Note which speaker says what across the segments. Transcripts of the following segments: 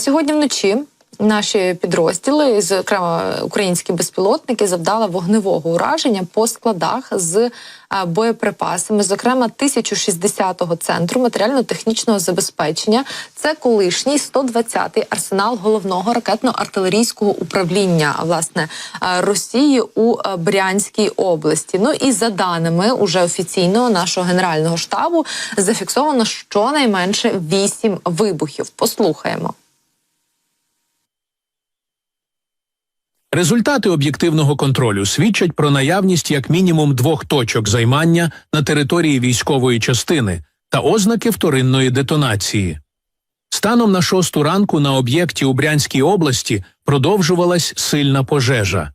Speaker 1: Сьогодні вночі наші підрозділи, зокрема українські безпілотники, завдали вогневого ураження по складах з е, боєприпасами, зокрема 1060-го центру матеріально-технічного забезпечення. Це колишній 120-й арсенал головного ракетно-артилерійського управління власне е, Росії у е, Брянській області. Ну і за даними уже офіційного нашого генерального штабу зафіксовано щонайменше 8 вибухів. Послухаємо.
Speaker 2: Результати об'єктивного контролю свідчать про наявність як мінімум двох точок займання на території військової частини та ознаки вторинної детонації. Станом на шосту ранку на об'єкті у Брянській області продовжувалась сильна пожежа.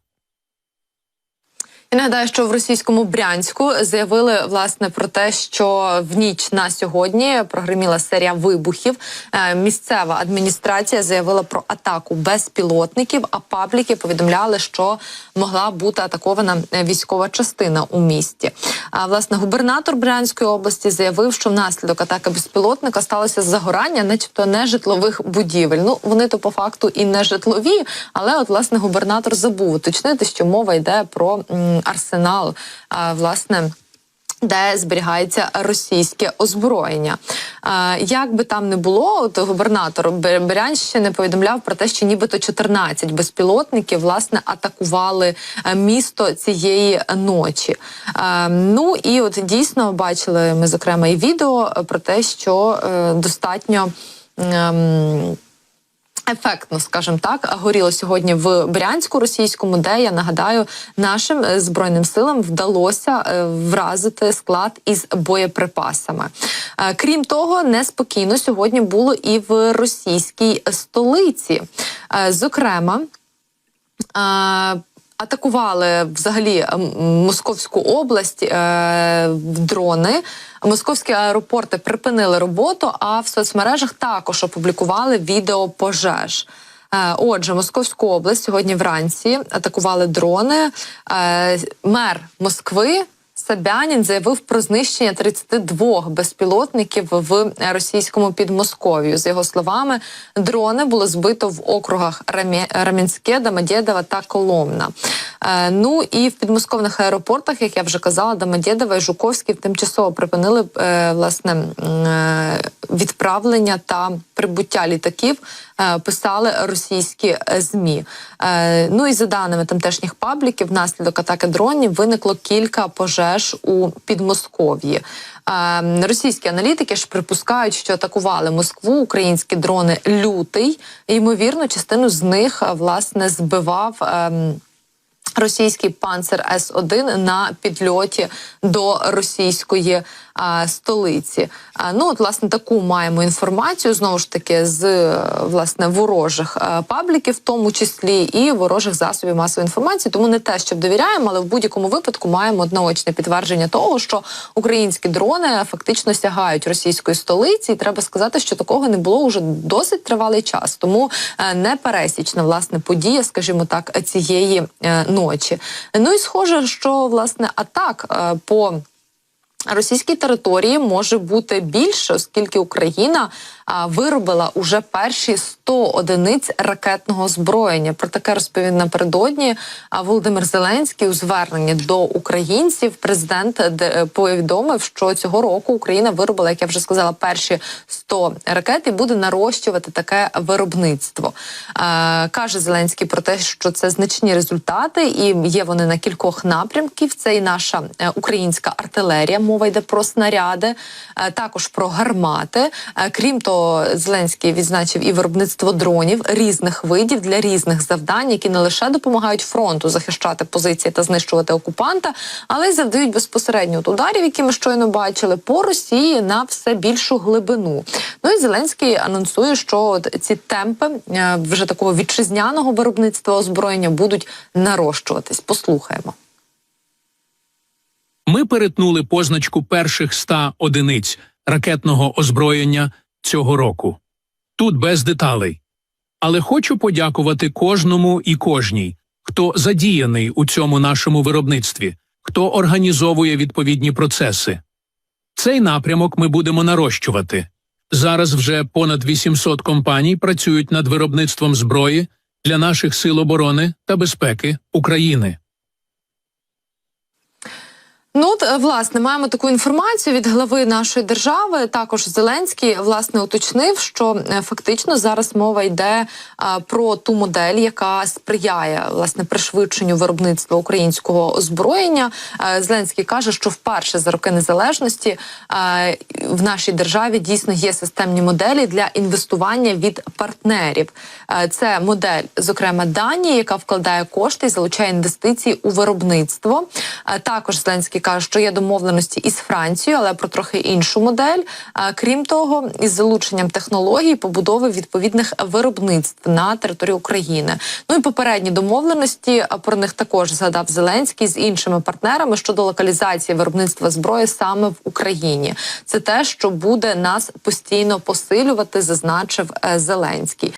Speaker 1: Я нагадаю, що в російському Брянську заявили власне про те, що в ніч на сьогодні прогреміла серія вибухів. Е, Місцева адміністрація заявила про атаку безпілотників. А пабліки повідомляли, що могла бути атакована е, військова частина у місті. А власне губернатор Брянської області заявив, що внаслідок атаки безпілотника сталося загорання, начебто нежитлових будівель. Ну вони то по факту і не житлові, але от власне губернатор забув уточнити, що мова йде про арсенал, власне. Де зберігається російське озброєння, як би там не було, от губернатор Бе- Брянщини повідомляв про те, що нібито 14 безпілотників власне атакували е, місто цієї ночі. Ну і от дійсно бачили ми зокрема і відео про те, що е, достатньо. Ефектно, скажімо так, горіло сьогодні в Брянську російському, де я нагадаю, нашим е, збройним силам вдалося е, вразити склад із боєприпасами. Е, Крім того, неспокійно сьогодні було і в російській столиці. Зокрема, Атакували взагалі Московську область е, дрони. Московські аеропорти припинили роботу, а в соцмережах також опублікували відео пожеж. Е, Отже, Московську область сьогодні вранці атакували дрони. Е, Мер Москви Собянін заявив про знищення 32 безпілотників в російському Підмосков'ю. За його словами, дрони було збито в округах Рамі- Рамінське, Домодєдова та Коломна. Е, ну і в підмосковних аеропортах, як я вже казала, Домодєдова і Жуковський тимчасово припинили е, власне е, відправлення та прибуття літаків. Писали російські змі. Ну і за даними тамтешніх пабліків, внаслідок атаки дронів виникло кілька пожеж у Підмосков'ї. Російські аналітики ж припускають, що атакували Москву українські дрони лютий. Ймовірно, частину з них власне збивав. Російський панцер С 1 на підльоті до російської а, столиці. А, ну, от, власне, таку маємо інформацію знову ж таки з власне ворожих е, пабліків, в тому числі і ворожих засобів масової інформації. Тому не те, щоб довіряємо, але в будь-якому випадку маємо однаочне підтвердження того, що українські дрони фактично сягають російської столиці. І треба сказати, що такого не було вже досить тривалий час. Тому е, непересічна власне подія, скажімо так, цієї е, ночі. Ну і схоже, що власне атак е, по Російській території може бути більше, оскільки Україна виробила уже перші 100 одиниць ракетного озброєння. Про таке розповів напередодні а, Володимир Зеленський у зверненні до українців. Президент е, повідомив, що цього року Україна виробила, як я вже сказала, перші 100 ракет і буде нарощувати таке виробництво. Е, каже Зеленський про те, що це значні результати, і є вони на кількох напрямків. Це і наша е, українська артилерія. Мова йде про снаряди, також про гармати. Крім того, Зеленський відзначив і виробництво дронів різних видів для різних завдань, які не лише допомагають фронту захищати позиції та знищувати окупанта, але й завдають безпосередньо от ударів, які ми щойно бачили, по Росії на все більшу глибину. Ну і Зеленський анонсує, що от ці темпи е, вже такого вітчизняного виробництва озброєння будуть нарощуватись. Послухаємо.
Speaker 2: Ми перетнули позначку перших 100 одиниць ракетного озброєння цього року. Тут без деталей. Але хочу подякувати кожному і кожній, хто задіяний у цьому нашому виробництві, хто організовує відповідні процеси. Цей напрямок ми будемо нарощувати. Зараз вже понад 800 компаній працюють над виробництвом зброї для наших сил оборони та безпеки України.
Speaker 1: Ну, от, е, власне, маємо таку інформацію від глави нашої держави. Також Зеленський власне уточнив, що е, фактично зараз мова йде а, про ту модель, яка сприяє власне пришвидшенню виробництва українського озброєння. Е, Зеленський каже, що вперше за роки незалежності е, в нашій державі дійсно є системні моделі для інвестування від партнерів. Е, Це модель, зокрема, Данії, яка вкладає кошти і залучає інвестиції у виробництво. Е, Також Зеленський каже, що є домовленості із Францією, але про трохи іншу модель. Е, Крім того, із залученням технологій побудови відповідних виробництв на території України. Ну і попередні домовленості про них також згадав Зеленський з іншими партнерами щодо локалізації виробництва зброї саме в Україні. Це те, що буде нас постійно посилювати, зазначив е, Зеленський.